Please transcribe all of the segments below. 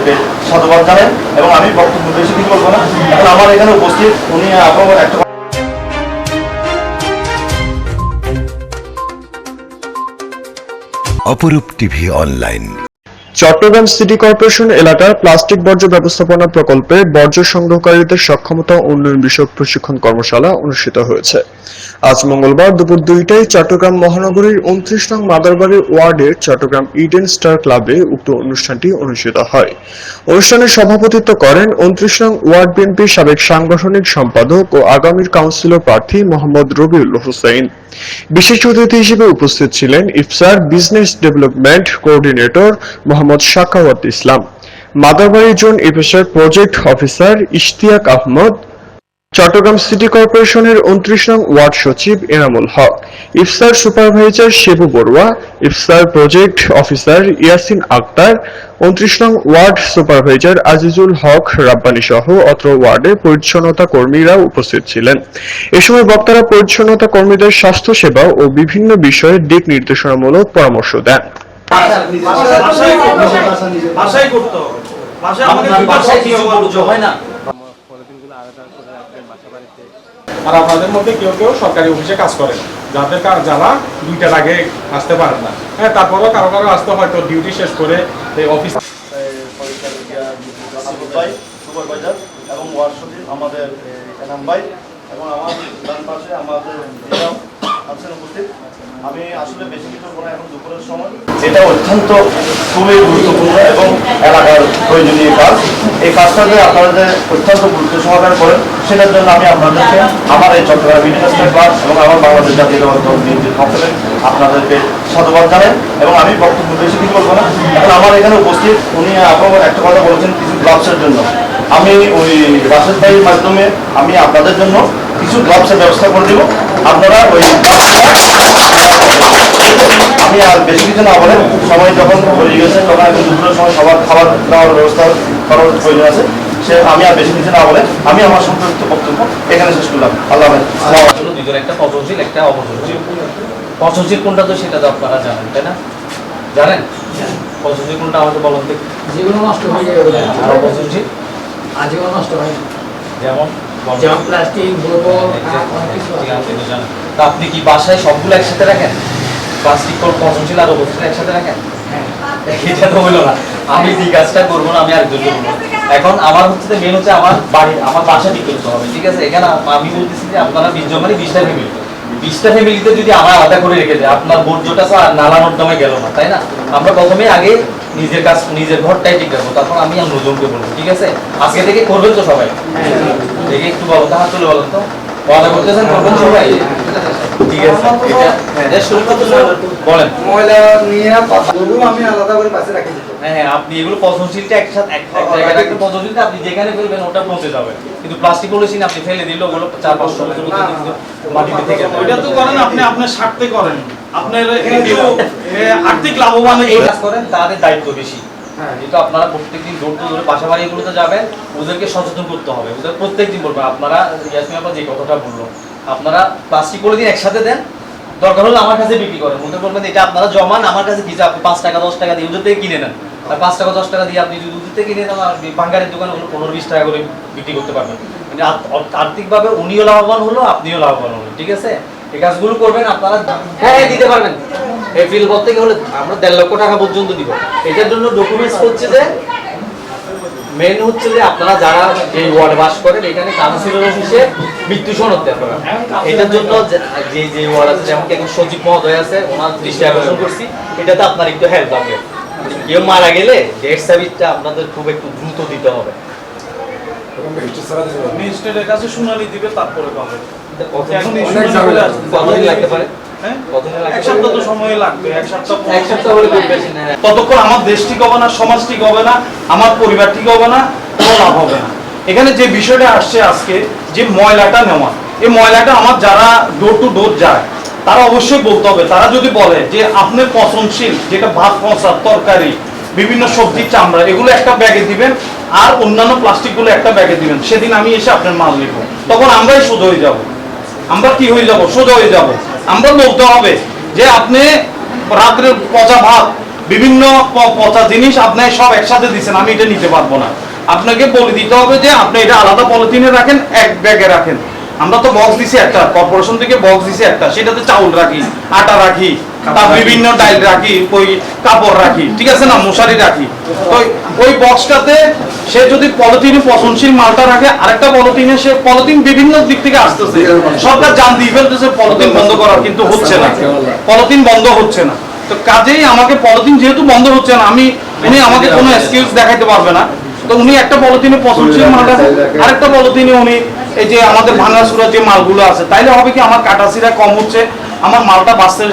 আপনাদেরকে সাধুবাদ জানাই এবং আমি বক্তব্য বেশি কিছু বলব না। এখন আমার এখানে উপস্থিত উনি আপনার একটা অপরূপ TV online. Chattogram city corporation এলাকার প্লাস্টিক বর্জ্য ব্যবস্থাপনা প্রকল্পে বর্জ্য সংগ্রহকারীদের সক্ষমতা উন্নয়ন বিষয়ক প্রশিক্ষণ কর্মশালা অনুষ্ঠিত হয়েছে। আজ মঙ্গলবার দুপুর দুইটায় চট্টগ্রাম মহানগরীর উনত্রিশ নং মাদারবাড়ির ওয়ার্ডের চট্টগ্রাম ইডেন স্টার ক্লাবে উক্ত অনুষ্ঠানটি অনুষ্ঠিত হয়। অনুষ্ঠানে সভাপতিত্ব করেন উনত্রিশ নং ওয়ার্ড বিএনপির সাবেক সাংগঠনিক সম্পাদক ও আগামীর কাউন্সিলর প্রার্থী মোহাম্মদ রবিউল হোসেন বিশেষ অতিথি হিসেবে উপস্থিত ছিলেন ইফসার business development coordinator Mohammad Shakawat Islam. Madarbari zone ইফেসার project officer Ishtiaq Ahmad. Chattogram city কর্পোরেশনের উনত্রিশ নং ওয়ার্ড সচিব এনামুল হক। ইফসার সুপারভাইজার শেবু বড়ুয়া। ইফসার প্রজেক্ট অফিসার ইয়াসিন আক্তার। উনত্রিশ নং ওয়ার্ড সুপারভাইজার আজিজুল হক রাব্বানি সহ অত্র ওয়ার্ডে পরিচ্ছন্নতা কর্মীরা উপস্থিত ছিলেন। এ সময় বক্তারা পরিচ্ছন্নতা কর্মীদের স্বাস্থ্য সেবা ও বিভিন্ন বিষয়ে দিক নির্দেশনামূলক পরামর্শ দেন। ভাষায় করতে হবে ভাষায় আমাদের ভাষায় কি হয় না আর আপনাদের মধ্যে কেউ কেউ সরকারি অফিসে কাজ করেন যাদের যারা দুইটার আগে আসতে পারেন না হ্যাঁ তারপরেও কারও কারও আসতে হয়তো ডিউটি শেষ করে এই অফিস সুপারভাইজার এবং সচিব আমাদের এনাম ভাই এবং আমার ডান পাশে আমাদের আমি আসলে বেশি কিছু বলব না, এখন দুপুরের সময়। এটা অত্যন্ত খুবই গুরুত্বপূর্ণ এবং এলাকার প্রয়োজনীয় কাজ। এই কাজটা যে আপনারা যে অত্যন্ত গুরুত্ব সহকারে করেন। সেটার জন্য আমি আপনাদেরকে আমার এই চট্টগ্রাম ইউনিভার্সিটি ক্লাস এবং আমার বাংলাদেশ জাতীয় দল বিএনপির পক্ষ আপনাদেরকে সাধুবাদ জানাই এবং আমি বক্তব্য বেশি কিছু বলব না। এখন আমার এখানে উপস্থিত উনি আপনার একটা কথা বলেছেন, কিছু গ্লাভসের জন্য। আমি ওই রাশেদ ভাইয়ের মাধ্যমে আমি আপনাদের জন্য কিছু গ্লাভসের ব্যবস্থা করে দেবো। আপনারা ওই আমি আর বেশি কিছু না বলে সময় যখন হয়ে গেছে তখন এখন দুপুরের সময় সবার খাবার দাওয়ার ব্যবস্থা করার প্রয়োজন আছে। সে আমি আর বেশি কিছু না বলে আমি আমার সংক্ষিপ্ত বক্তব্য এখানে শেষ করলাম। আল্লাহ জন্য দুজন একটা পচনশীল একটা অপচনশীল। পচনশীল কোনটা তো সেটা তো আপনারা জানেন তাই না? জানেন? পচনশীল কোনটা আমাকে বলুন যেগুলো নষ্ট হয়ে যায় ওগুলো। আর অপচনশীল? আজীবন নষ্ট হয় যেমন? বলুন। যেমন প্লাস্টিক তো জানেন। তা আপনি কি বাসায় সবগুলো একসাথে রাখেন? প্লাস্টিক পচনশীল আর অপচনশীল একসাথে রাখেন? হ্যাঁ। এটা তো হইল না। আমি যে কাজটা করব না আমি আরেকজন করব এখন আমার হচ্ছে মেন হচ্ছে আমার বাড়ি আমার বাসা ঠিক করতে হবে ঠিক আছে? এখানে আমি বলতেছি যে আপনারা বিশ জন মানে বিশটা ফ্যামিলি বিশটা ফ্যামিলিতে যদি আমার আলাদা করে রেখে দেয় আপনার বর্জ্যটা তো নালা নর্দমে গেল না তাই না? আমরা প্রথমে আগে নিজের কাজ নিজের ঘরটাই ঠিক রাখব তারপর আমি আর বলব ঠিক আছে? আজকে থেকে করবেন তো সবাই। দেখে একটু বলো তো হাত তুলে বলেন তো? ওয়াদা করতেছেন করবেন সবাই? ঠিক আছে এটা হ্যাঁ শুরু করতে বলেন। ময়লা নিয়ে কথা ওগুলো আমি আলাদা করে পাশে রাখি হ্যাঁ হ্যাঁ আপনি এগুলো পচনশীলটা একসাথে এক এক জায়গায় রাখবেন পচনশীলটা আপনি যেখানে ফেলবেন ওটা পৌঁছে যাবে। কিন্তু প্লাস্টিক পলিথিন আপনি ফেলে দিলে ওগুলো চার পাঁচশো বছর মাটিতে থেকে ওইটা তো করেন আপনি আপনার স্বার্থে করেন। আপনার আর্থিক লাভবান এই কাজ করেন তাদের দায়িত্ব বেশি। যেহেতু আপনারা প্রত্যেকদিন দৌড় দৌড়ে পাশা বাড়িগুলোতে যাবেন ওদেরকে সচেতন করতে হবে। ওদের প্রত্যেকদিন বলবেন আপনারা ইয়াসমিন আপনার যে কথাটা বলল আপনারা প্লাস্টিক পলিথিন একসাথে দেন। দরকার হলে আমার কাছে বিক্রি করেন। ওদের বলবেন এটা আপনারা জমান আমার কাছে আপনি পাঁচ টাকা দশ টাকা দিয়ে ওদের থেকে কিনে নেন। আর পাঁচ টাকা দশ টাকা দিয়ে আপনি যদি ওদের থেকে কিনে নেন বাঙ্গারের দোকানে পনেরো বিশ টাকা করে বিক্রি করতে পারবেন। মানে আর্থিকভাবে উনিও লাভবান হলো আপনিও লাভবান হলেন ঠিক আছে? এই কাজগুলো করবেন, আপনারা হ্যাঁ হ্যাঁ দিতে পারবেন। এই ফিল আমরা দেড় লক্ষ টাকা পর্যন্ত দিব। এটার জন্য ডকুমেন্টস হচ্ছে যে মেন হচ্ছে যে আপনারা যারা এই ওয়ার্ডে বাস করেন, এখানে কাউন্সিলর অফিসে মৃত্যু সনদ দেন এটার জন্য যে- যে ওয়ার্ড আছে যেমন কি সচিব মহোদয় আছে, ওনার দৃষ্টি আকর্ষণ করছি, এটাতে আপনার একটু হেল্প লাগবে। কেউ মারা গেলে ডেথ সার্ভিসটা আপনাদের খুব একটু দ্রুত দিতে হবে। ম্যাজিস্ট্রেটের কাছে শুনানি দিবে, তারপরে পাবে। এখন ততক্ষণ আমার দেশ ঠিক হবে না সমাজ ঠিক হবে না আমার পরিবার ঠিক হবে না কোনো লাভ হবে না। যে বিষয়টা আসছে আজকে যে ময়লাটা নেওয়া এই ময়লাটা আমার যারা ডোর টু ডোর যায় তারা অবশ্যই বলতে হবে তারা যদি বলে যে আপনার পচনশীল যেটা ভাত পচা তরকারি বিভিন্ন সবজির চামড়া এগুলো একটা ব্যাগে দিবেন আর অন্যান্য প্লাস্টিকগুলো একটা ব্যাগে দিবেন সেদিন আমি এসে আপনার মাল নিব। তখন আমরাই সোজা হয়ে যাব। আমরা কি হয়ে যাব? সোজা হয়ে যাব। আমরা বলতে হবে যে আপনি রাত্রের পচা ভাত, বিভিন্ন পচা জিনিস আপনি সব একসাথে দিচ্ছেন আমি এটা নিতে পারব না। আপনাকে বলে দিতে হবে যে আপনি এটা আলাদা পলিথিনে রাখেন, এক ব্যাগে রাখেন। আমরা তো বক্স দিছি একটা কর্পোরেশন থেকে বক্স দিছি একটা, সেটাতে চাউল রাখি, আটা রাখি। তার বিভিন্ন ডাইল রাখি ওই কাপড় রাখি, ঠিক আছে না, মশারি রাখি। তো ওই বক্সটাতে সে যদি পলিথিনে পচনশীল মালটা রাখে, আরেকটা পলিথিনে সে পলিথিন বিভিন্ন দিক থেকে আসতেছে। সরকার জান দিয়ে ফেলতেছে, পলিথিন বন্ধ করা কিন্তু হচ্ছে না। পলিথিন বন্ধ হচ্ছে না। তো কাজেই আমাকে পলিথিন যেহেতু বন্ধ হচ্ছে না, আমি উনি আমাকে কোনো এক্সকিউজ দেখাইতে পারবে না। তো উনি একটা পলিথিনে পচনশীল মাল রাখে, আরেকটা পলিথিনে উনি এই যে আমাদের ভাঙাচুরা যে মালগুলো আছে, তাইলে হবে কি আমার কাটাছিরা কম হচ্ছে, আমার মালটা বাঁচতে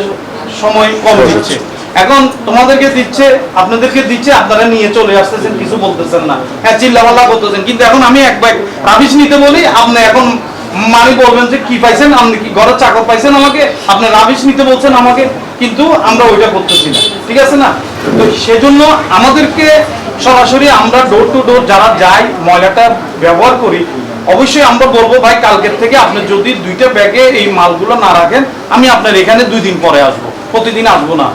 সময় কম দিচ্ছে। এখন তোমাদেরকে দিচ্ছে আপনাদেরকে দিচ্ছে আপনারা নিয়ে চলে আসতেছেন কিছু বলতেছেন না। হ্যাঁ চিল্লাপাল্লা করতেছেন। কিন্তু এখন আমি এক ব্যাগ রাবিশ নিতে বলি আপনি এখন মানে বলবেন যে কি পাইছেন আপনি কি ঘরের চাকর পাইছেন আমাকে আপনি রাবিশ নিতে বলছেন আমাকে কিন্তু আমরা ওইটা করতেছি না। ঠিক আছে না? তো সেজন্য আমাদেরকে সরাসরি আমরা ডোর টু ডোর যারা যাই ময়লাটা ব্যবহার করি অবশ্যই আমরা বলব ভাই কালকের থেকে আপনি যদি দুইটা ব্যাগে এই মালগুলো না রাখেন আমি আপনার এখানে দুই দিন পরে আসব। প্রতিদিন আসব না।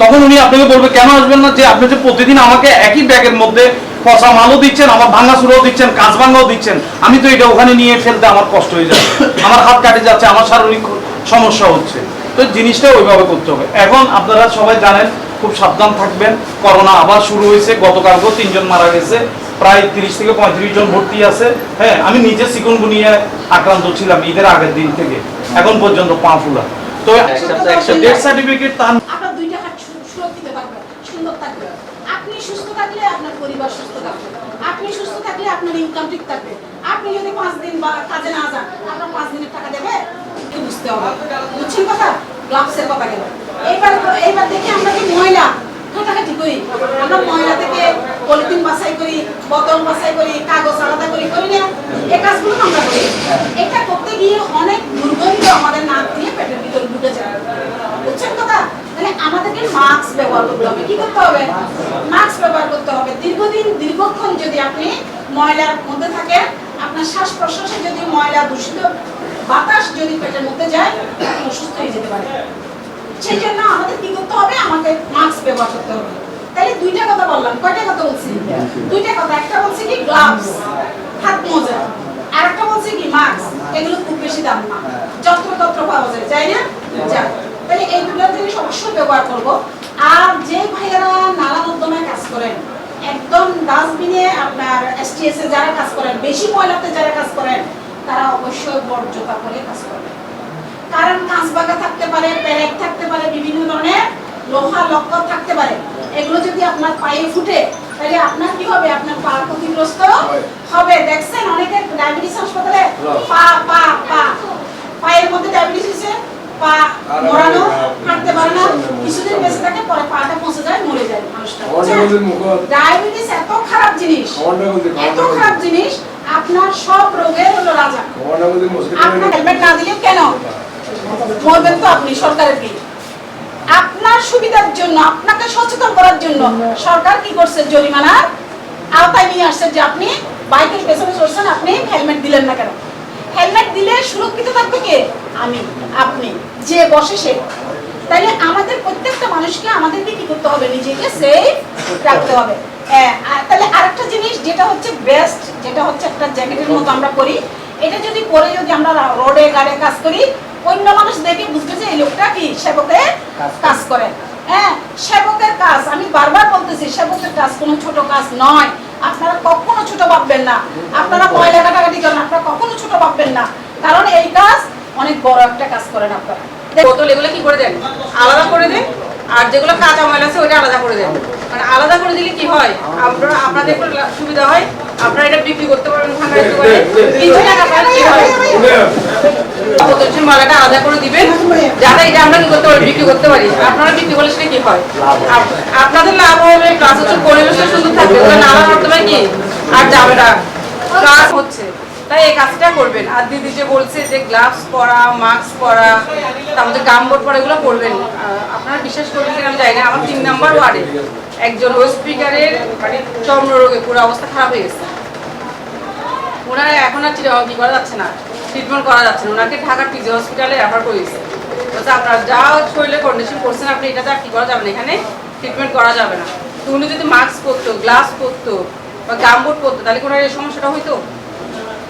তখন উনি আপনাকে বলবে, কেন আসবেন না? যে আপনি যে প্রতিদিন আমাকে একই ব্যাগের মধ্যে পচা মালও দিচ্ছেন, আমার ভাঙা সুরাও দিচ্ছেন, কাঁচ ভাঙাও দিচ্ছেন। আমি তো এটা ওখানে নিয়ে ফেলতে আমার কষ্ট হয়ে যাচ্ছে। আমার হাত কাটে যাচ্ছে, আমার শারীরিক সমস্যা হচ্ছে। তো জিনিসটা ওইভাবে করতে হবে। এখন আপনারা সবাই জানেন, খুব সাবধান থাকবেন। করোনা আবার শুরু হয়েছে, গতকালকেও তিনজন মারা গেছে। প্রায় তিরিশ থেকে পঁয়ত্রিশ জন ভর্তি আছে। হ্যাঁ আমি নিজে চিকুনগুনিয়া আক্রান্ত ছিলাম ঈদের আগের দিন থেকে। এখন পর্যন্ত পা ফুলা তো ডেথ সার্টিফিকেট তার আপনার দুইটা হাত সুরক্ষিত থাকবে সুন্দর থাকবে। আপনি সুস্থ থাকলে আপনার পরিবার সুস্থ থাকবে। আপনি সুস্থ থাকলে আপনার ইনকাম ঠিক থাকবে। আপনি যদি পাঁচ দিন বা কাজে না যান আপনার পাঁচ দিনের টাকা দেবে একটু বুঝতে হবে? বুঝছেন কথা? গ্লাভসের কথা গেল। এইবার এইবার দেখি আমরা কি মহিলা ঘাটাঘাটি করি। আমরা মহিলা থেকে পলিথিন বাছাই করি বোতল বাছাই করি কাগজ আলাদা করি করি না। এই কাজগুলো আমরা করি। এটা করতে গিয়ে অনেক দুর্গন্ধ আমাদের নাক দিয়ে পেটের ভিতরে ঢুকে যায়। বুঝছেন কথা? তাহলে আমাদেরকে মাস্ক ব্যবহার করতে হবে। কি করতে হবে? মাস্ক ব্যবহার করতে হবে। দীর্ঘদিন, দীর্ঘক্ষণ যদি আপনি ময়লার মধ্যে থাকেন, আপনার শ্বাস প্রশ্বাসে যদি ময়লা দূষিত, বাতাস যদি পেটের মধ্যে যায়, আপনি অসুস্থ হয়ে যেতে পারে সেই জন্য আমাদের কি করতে হবে? আমাকে মাস্ক ব্যবহার করতে হবে। তাহলে দুইটা কথা বললাম। কয়টা কথা বলছি? দুইটা কথা। একটা বলছি কি গ্লাভস হাত মোজা আর একটা বলছি কি মাস্ক এগুলো খুব বেশি দাম না যত্র তত্র পাওয়া যায় যাই না যায় তাহলে এই দুটো জিনিস অবশ্যই ব্যবহার করব আর যে ভাইয়েরা নালা নর্দমায় কাজ করেন একদম ডাস্টবিনে আপনার এসটিএস এ যারা কাজ করেন বেশি ময়লাতে যারা কাজ করেন তারা অবশ্যই বর্জ্যতা করে কাজ করেন কারণ কাঁচ বাগা থাকতে পারে প্যারেক থাকতে পারে বিভিন্ন ধরনের লোহা লক্কর থাকতে পারে। এগুলো যদি আপনার পায়ে ফুটে তাহলে আপনার কি হবে? আপনার পা ক্ষতিগ্রস্ত হবে। দেখছেন অনেকের ডায়াবেটিস হাসপাতালে পা পা পা। পায়ের মধ্যে ডায়াবেটিস হয়েছে পা মরানো হাঁটতে পারে না। কিছুদিন বেঁচে থাকে পরে পাটা পৌঁছে যায় মরে যায় মানুষটা ডায়াবেটিস এত খারাপ জিনিস। এত খারাপ জিনিস আপনার সব রোগের হলো রাজা। আপনার হেলমেট না দিলে কেন? মরবেন তো আপনি সরকারের আপনার সুবিধার জন্য আপনাকে সচেতন করার জন্য সরকার কি করছে জরিমানার আওতায় নিয়ে আসছে যে আপনি বাইকের পেছনে চড়ছেন আপনি হেলমেট দিলেন না কেন? হেলমেট দিলে সুরক্ষিত থাকবে কে? আমি আপনি। যে বসে সে। তাইলে আমাদের প্রত্যেকটা মানুষকে আমাদেরকে কি করতে হবে? নিজেকে সেফ রাখতে হবে। হ্যাঁ, তাহলে আরেকটা জিনিস যেটা হচ্ছে বেস্ট যেটা হচ্ছে একটা জ্যাকেটের মতো আমরা করি এটা যদি পরে যদি আমরা রোডে গাড়ে কাজ করি অন্য মানুষ দেখে বুঝবে যে এই লোকটা কি সেবকের কাজ করে। হ্যাঁ সেবকের কাজ আমি বারবার বলতেছি সেবকের কাজ কোনো ছোট কাজ নয়। আপনারা কখনো ছোট ভাববেন না। আপনারা ময়লা কাটাকাটি করেন আপনারা কখনো ছোট ভাববেন না। কারণ এই কাজ অনেক বড় একটা কাজ করেন আপনারা। বোতল এগুলো কি করে দেন? আলাদা করে দেন আর যেগুলো কাঁচা ময়লা আছে ওইটা আলাদা করে দেন মানে আলাদা করে দিলে কি হয়? আপনারা, আপনাদের একটু সুবিধা হয়। আপনারা এটা বিক্রি করতে পারবেন ভাঙার দোকানে। কিছু টাকা পান কি হয়? বোতল আলাদা করে দিবেন, যাতে এটা আমরা করতে পারি, বিক্রি করতে পারি। আপনারা বিক্রি করলে সেটা কি হয়? আপনাদের লাভ হবে প্লাস হচ্ছে পরিবেশটা সুন্দর থাকবে। ওগুলো নালা নর্দমায় কি? আর যাবে না। কাজ হচ্ছে। তাই এই কাজটা করবেন। আর দিদি যে বলছে যে গ্লাভস পরা মাস্ক পরা তারপরে গামবোট পরা, এগুলো করবেন। আপনারা বিশ্বাস করবেন কিনা আমি জানি না। আমার তিন নাম্বার ওয়ার্ডে একজন ওয়েস্ট স্পিকারের মানে চর্ম রোগে পুরো অবস্থা খারাপ হয়ে গেছে। ওনার এখন আর কি করা যাচ্ছে না ট্রিটমেন্ট করা যাচ্ছে না। ওনাকে ঢাকার পিজি হসপিটালে রেফার করেছে বলছে, আপনার যা শরীরে কন্ডিশন করছেন, আপনি এটাতে আর কি করা যাবে না। এখানে ট্রিটমেন্ট করা যাবে না। তো উনি যদি মাস্ক পরতো গ্লাভস পরতো বা গামবোর্ড পরতো, তাহলে কোনো এই সমস্যাটা হইতো?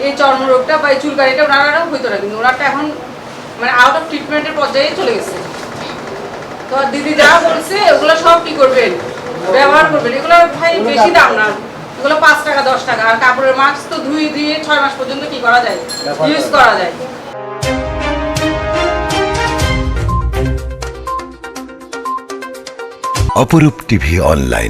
এই চর্মরোগটা বা এই চুলকানিটা ওনারা হইতো না কিন্তু ওনারটা এখন মানে আউট অফ ট্রিটমেন্টের পর্যায়ে চলে গেছে। তো দিদি যা বলছে ওগুলো সব কি করবেন? ব্যবহার করবেন। এগুলো ভাই বেশি দাম না। এগুলো পাঁচ টাকা দশ টাকা। আর কাপড়ের মাস্ক তো ধুয়ে দিয়ে ছয় মাস পর্যন্ত কি করা যায়? ইউজ করা যায়। অপরূপ টিভি অনলাইন।